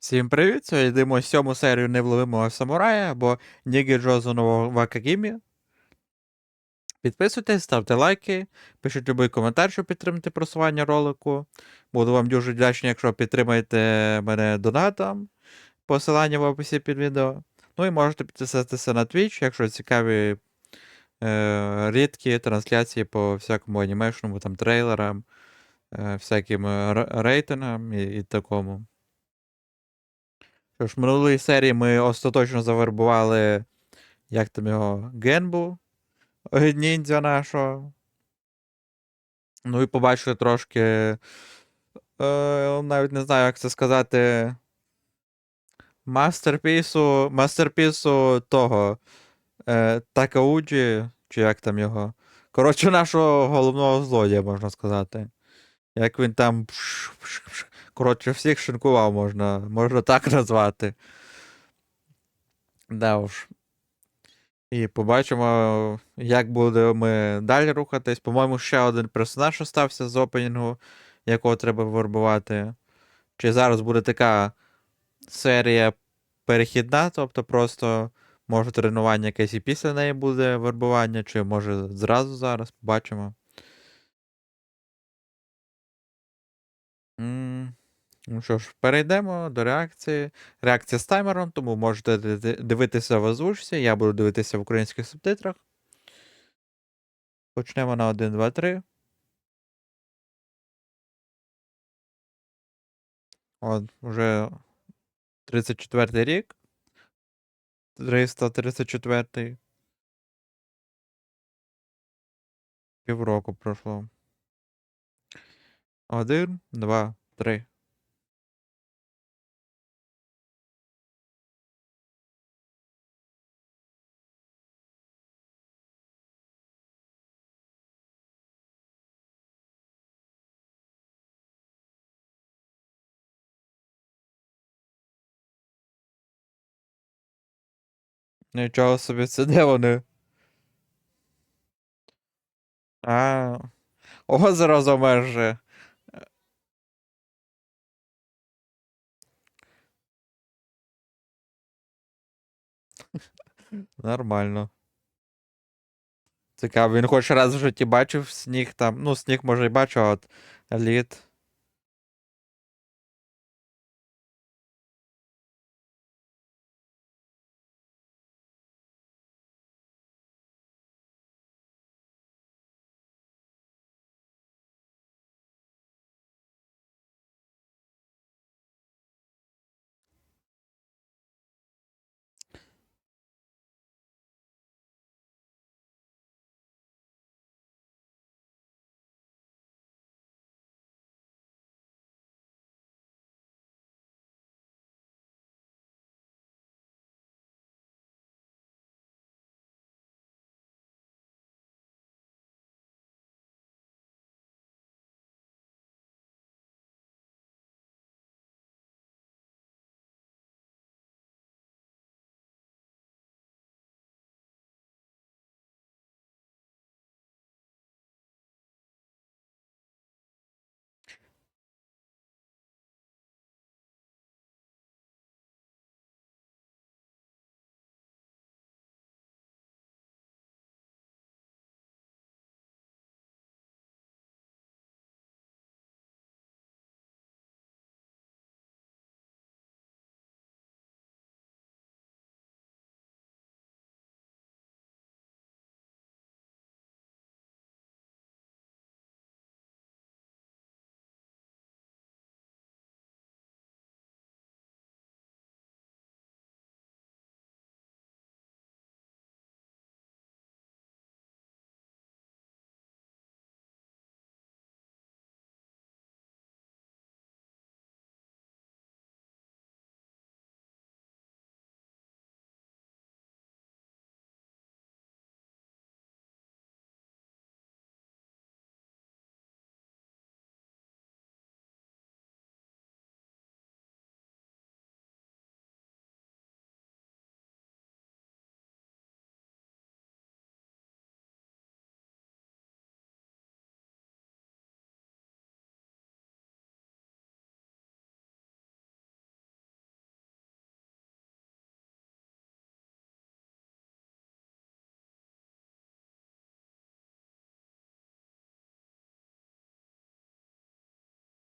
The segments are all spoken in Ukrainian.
Всім привіт! Сьогодні йдемо сьому серію невловимого самурая або Нігі Джозунового Вакагімі. Підписуйтесь, ставте лайки, пишіть любий коментар, щоб підтримати просування ролику. Буду вам дуже вдячний, якщо підтримаєте мене донатом. Посилання в описі під відео. Ну і можете підписатися на Twitch, якщо цікаві е, рідкі трансляції по всякому анімешному там трейлерам, е, всяким е, рейтингам і, і такому. Що ж, в минулій серії ми остаточно завербували, як там його, Генбу, ніндзя нашого. Ну і побачили трошки. Е, навіть не знаю, як це сказати. Мастерпісу. Мастерпісу того. Е, Такауджі, чи як там його. Коротше, нашого головного злодія, можна сказати. Як він там. Коротше, всіх шинкував, можна, можна так назвати. Да уж. І побачимо, як будемо ми далі рухатись. По-моєму, ще один персонаж остався з опенінгу, якого треба вербувати. Чи зараз буде така серія перехідна, тобто просто може тренування якесь і після неї буде вербування, чи може зразу зараз, побачимо. Ну що ж, перейдемо до реакції. Реакція з таймером, тому можете дивитися в озвучці, я буду дивитися в українських субтитрах. Почнемо на 1, 2, 3. От, вже 34 рік. 334. Півроку пройшло. 1, 2, 3. Нічого собі, це де вони? А, озеро замерже. Нормально. Цікаво, він хоч раз в житті бачив сніг там. Ну, сніг може і бачив, а от лід.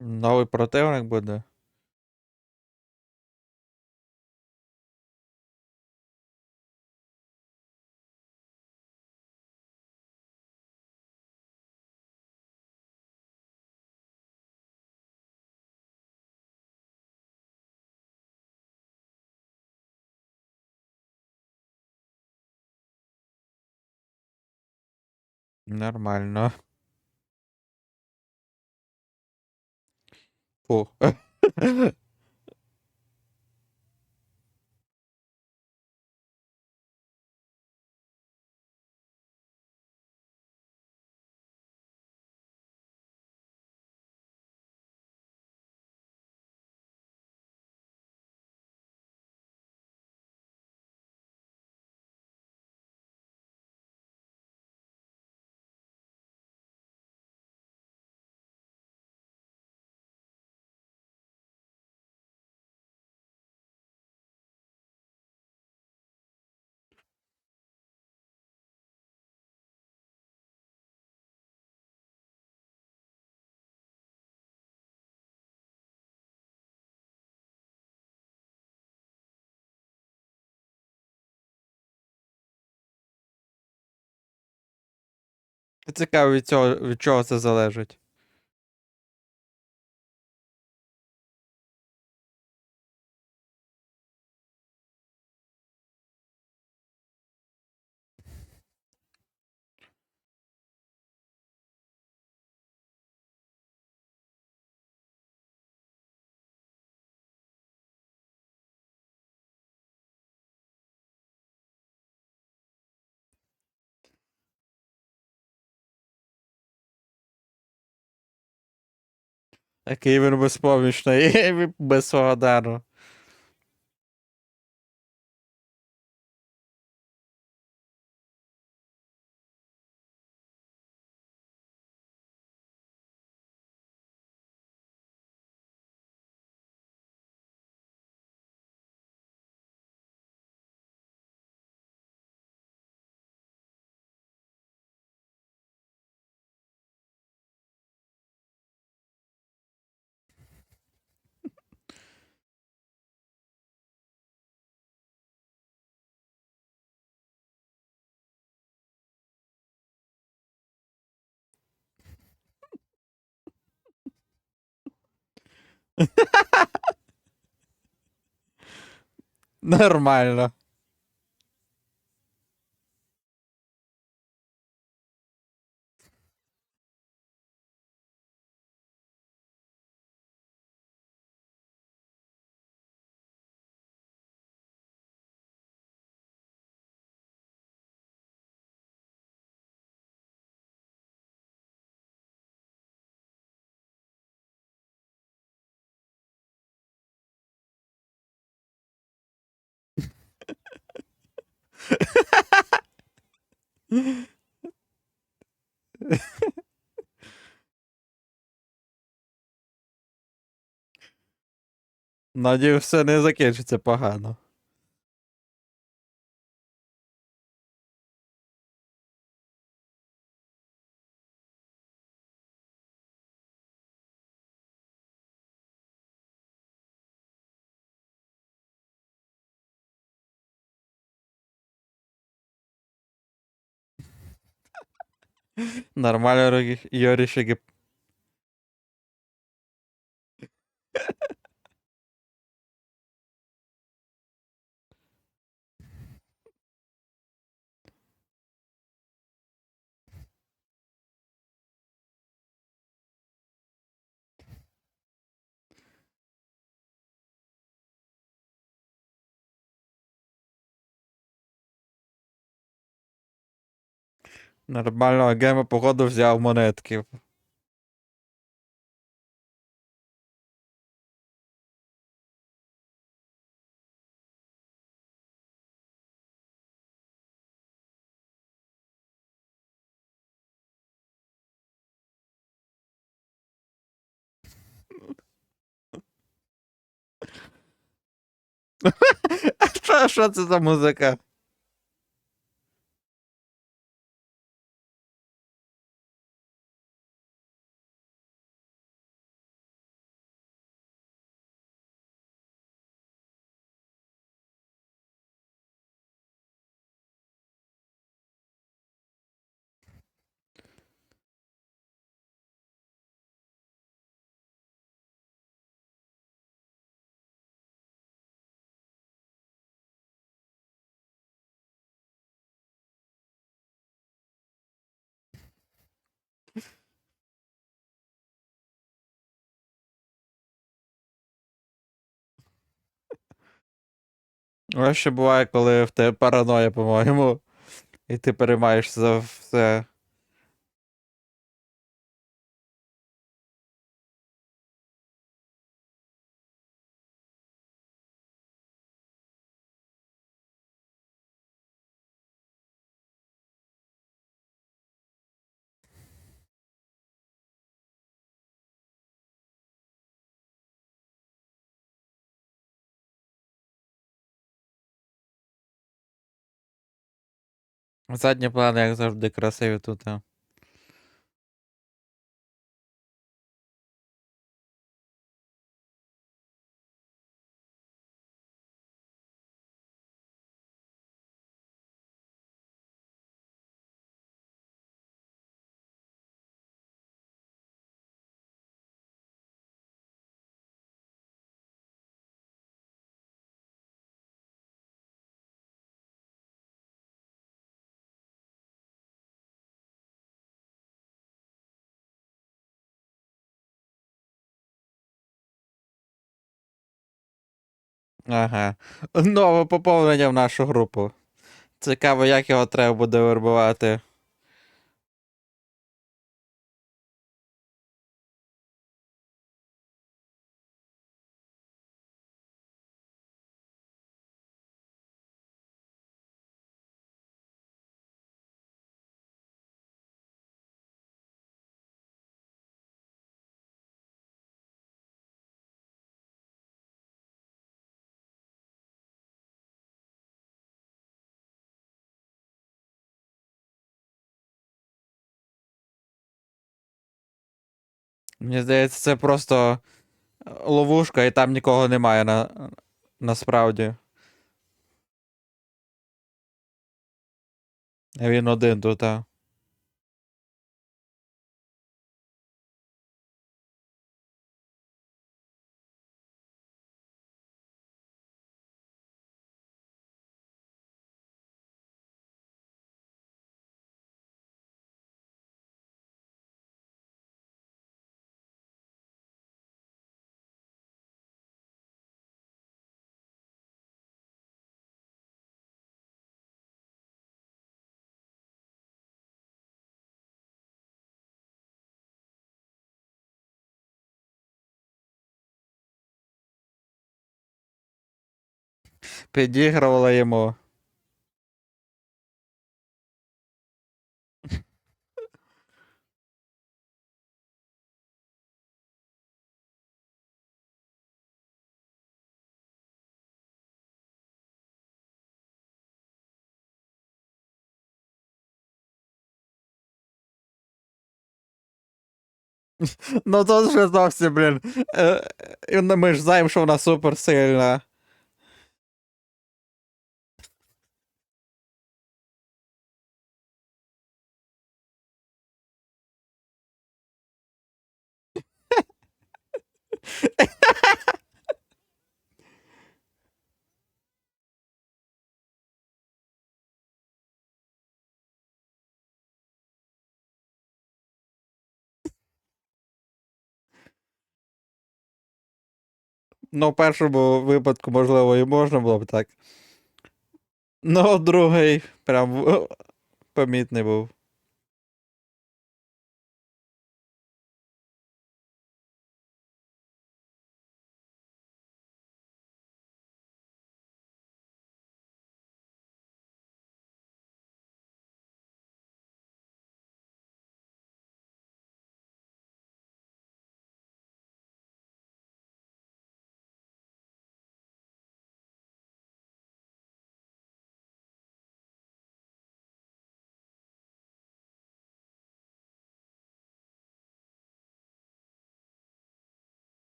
Новий противник буде. Нормально. Oh. Цікаво, від цього, від чого це залежить. Який він безпомічний і без Нормально. Надію, все не закінчиться погано. Нормально Рі- Йорі Шигі. Нормально, гейма походу взяв монетки. А що, що А ще буває, коли в тебе параноя, по-моєму, і ти переймаєшся за все. Задні плани, як завжди, красиві тут. а. Ага. Нове поповнення в нашу групу. Цікаво, як його треба буде вербувати. Мені здається, це просто ловушка, і там нікого немає на... насправді. Він один тут, а. Підігрувала йому. Ну тут вже зовсім, блін. Е, Ми ж знаємо, що вона суперсильна. Ну, в першому випадку, можливо, і можна було б так. Ну, другий прям помітний був.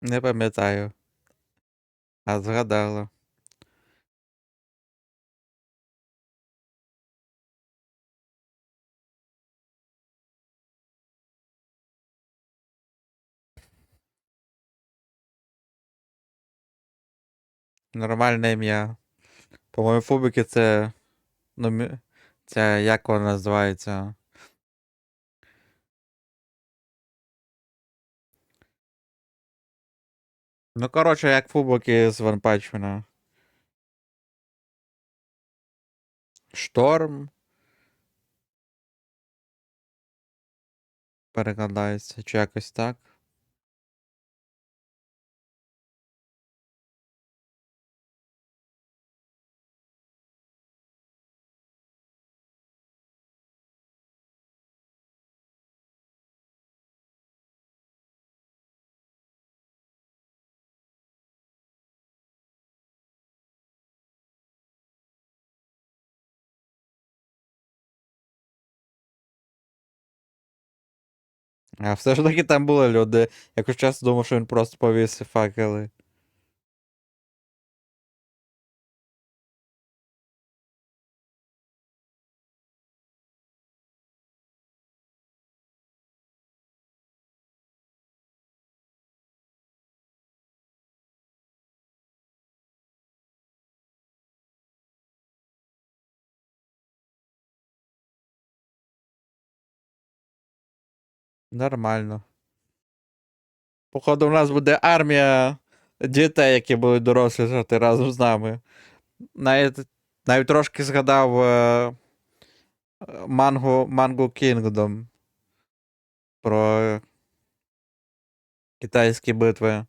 Не пам'ятаю. А згадала. Нормальне ім'я. По-моєму, фубіки це. Ну, мі- це як воно називається? Ну, коротше, як фубоки з Ванпачмена. Шторм. Перекладається, чи якось так. А все ж таки там були люди. Якось часто думав, що він просто повісив факели. Нормально. Походу, у нас буде армія дітей, які будуть дорослішати разом з нами. Навіть, навіть трошки згадав е, Манго, Kingdom про китайські битви.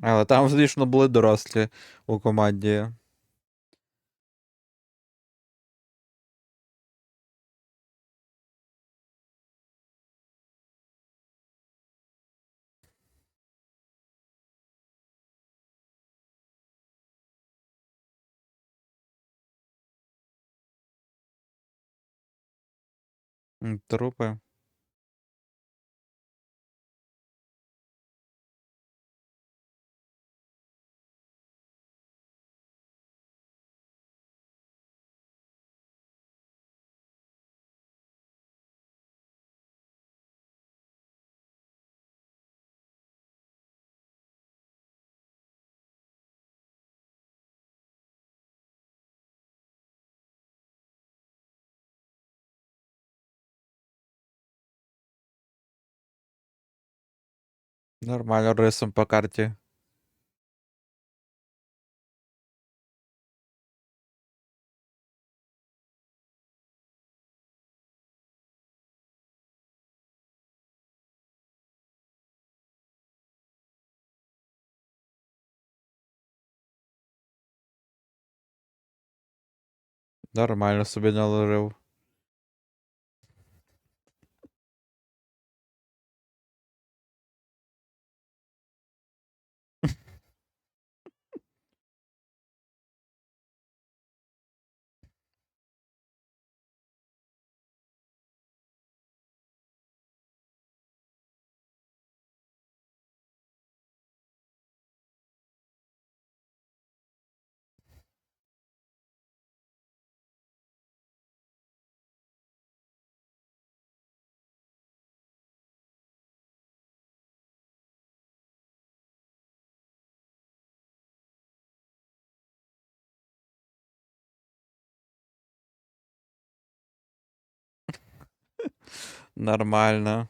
Але там, звісно, були дорослі у команді. Трупи. Нормально рисом по карті. Нормально собі наложив. Нормально.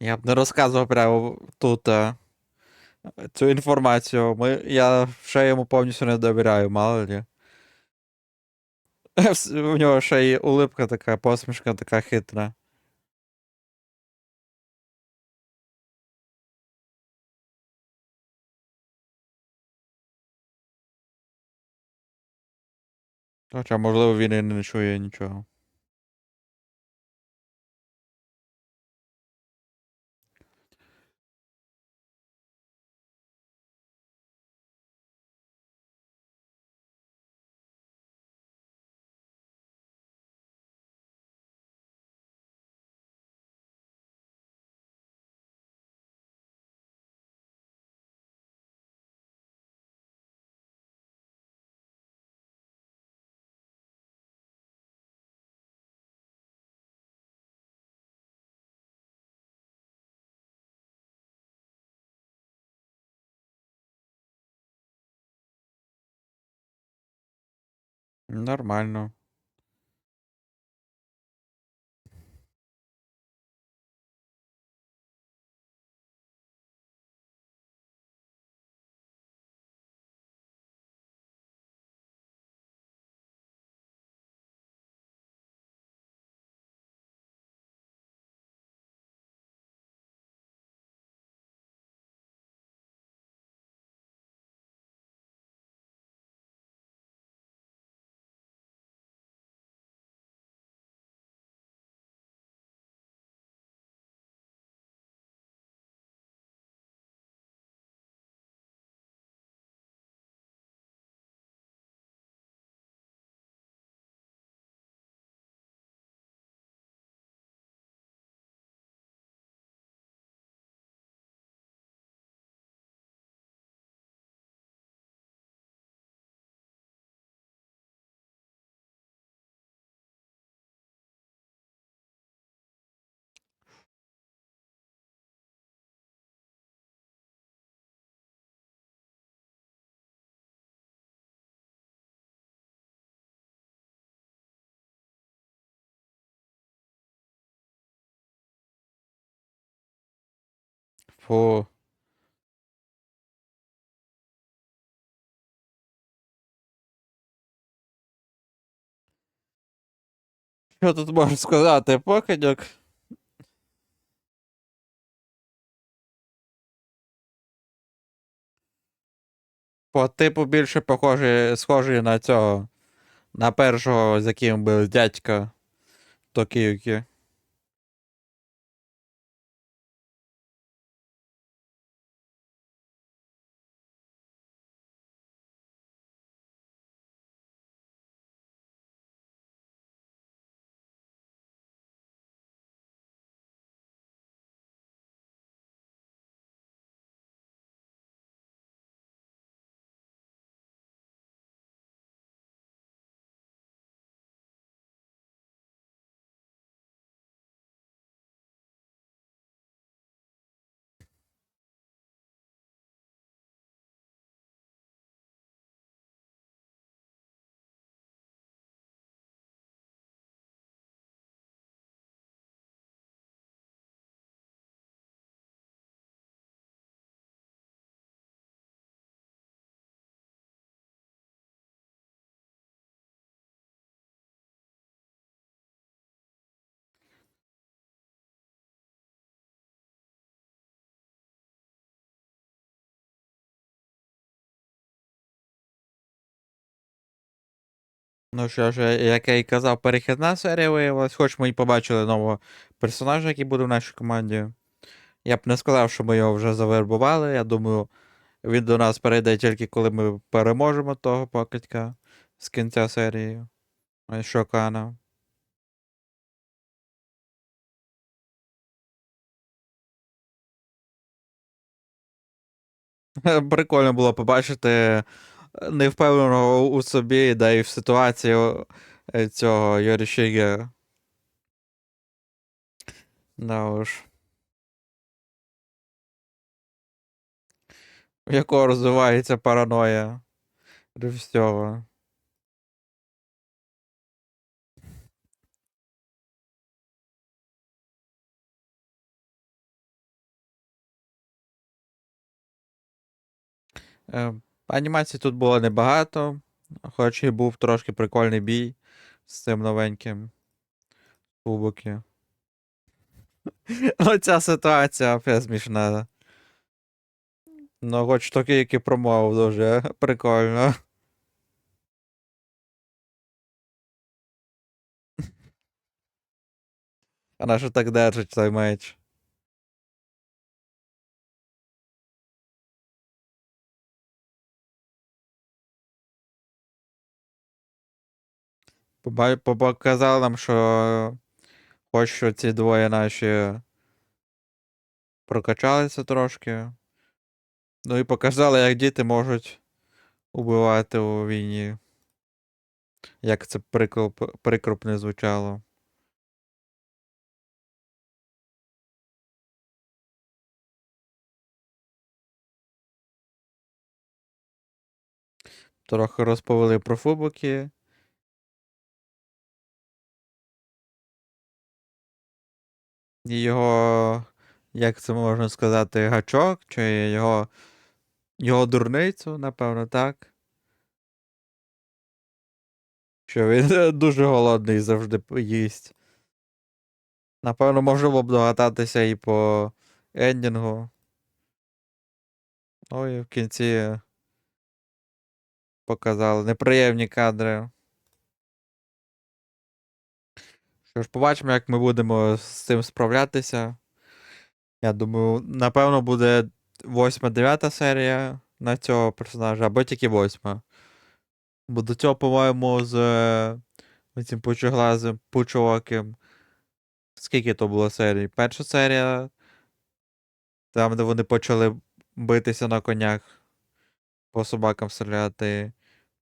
Я б не розказував прямо тут а, цю інформацію. Ми, я ще йому повністю не довіряю, мало ли. У нього ще й улипка така, посмішка така хитра. Хоча, можливо, він і не чує нічого. Нормально. Фу. Що тут можна сказати, покидьок? По типу більше похожий, схожий на цього. На першого, з яким був дядька Токіюкі. Ну що ж, як я і казав, перехідна серія виявилась, хоч ми і побачили нового персонажа, який буде в нашій команді. Я б не сказав, що ми його вже завербували. Я думаю, він до нас перейде тільки коли ми переможемо того покидька з кінця серії. Шокана. Прикольно було побачити невпевненого у собі, да і в ситуації е, цього Йорішігера. Да уж. У якого розвивається параноя до всього. Um анімацій тут було небагато, хоч і був трошки прикольний бій з цим новеньким. Кубоки. Оця ситуація смішна. Ну, хоч таки, які промовив дуже прикольно. А на що так держить той меч? Показав нам, що хоч що ці двоє наші прокачалися трошки. Ну і показали, як діти можуть убивати у війні. Як це прикроп, прикроп не звучало. Трохи розповіли про фубоки. Його, як це можна сказати, гачок, чи його, його дурницю, напевно, так. Що він дуже голодний завжди їсть. Напевно, можемо б догадатися і по ендінгу. Ну і в кінці показали неприємні кадри. Що ж, побачимо, як ми будемо з цим справлятися. Я думаю, напевно, буде 8-9 серія на цього персонажа, або тільки 8. Бо до цього, по-моєму, з е, цим пучоглазим, пучооким. Скільки то було серій? Перша серія. Там, де вони почали битися на конях, по собакам стріляти.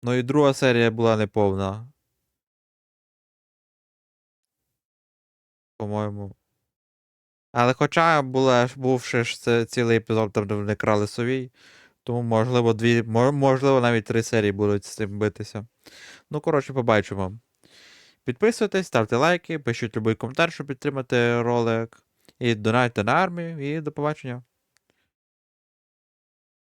Ну і друга серія була неповна. По-моєму. Але хоча була, був ще ж цілий епізод, там де вони крали совій, тому можливо, дві, можливо, навіть три серії будуть з цим битися. Ну, коротше, побачимо. Підписуйтесь, ставте лайки, пишіть будь-який коментар, щоб підтримати ролик. І донайте на армію, і до побачення.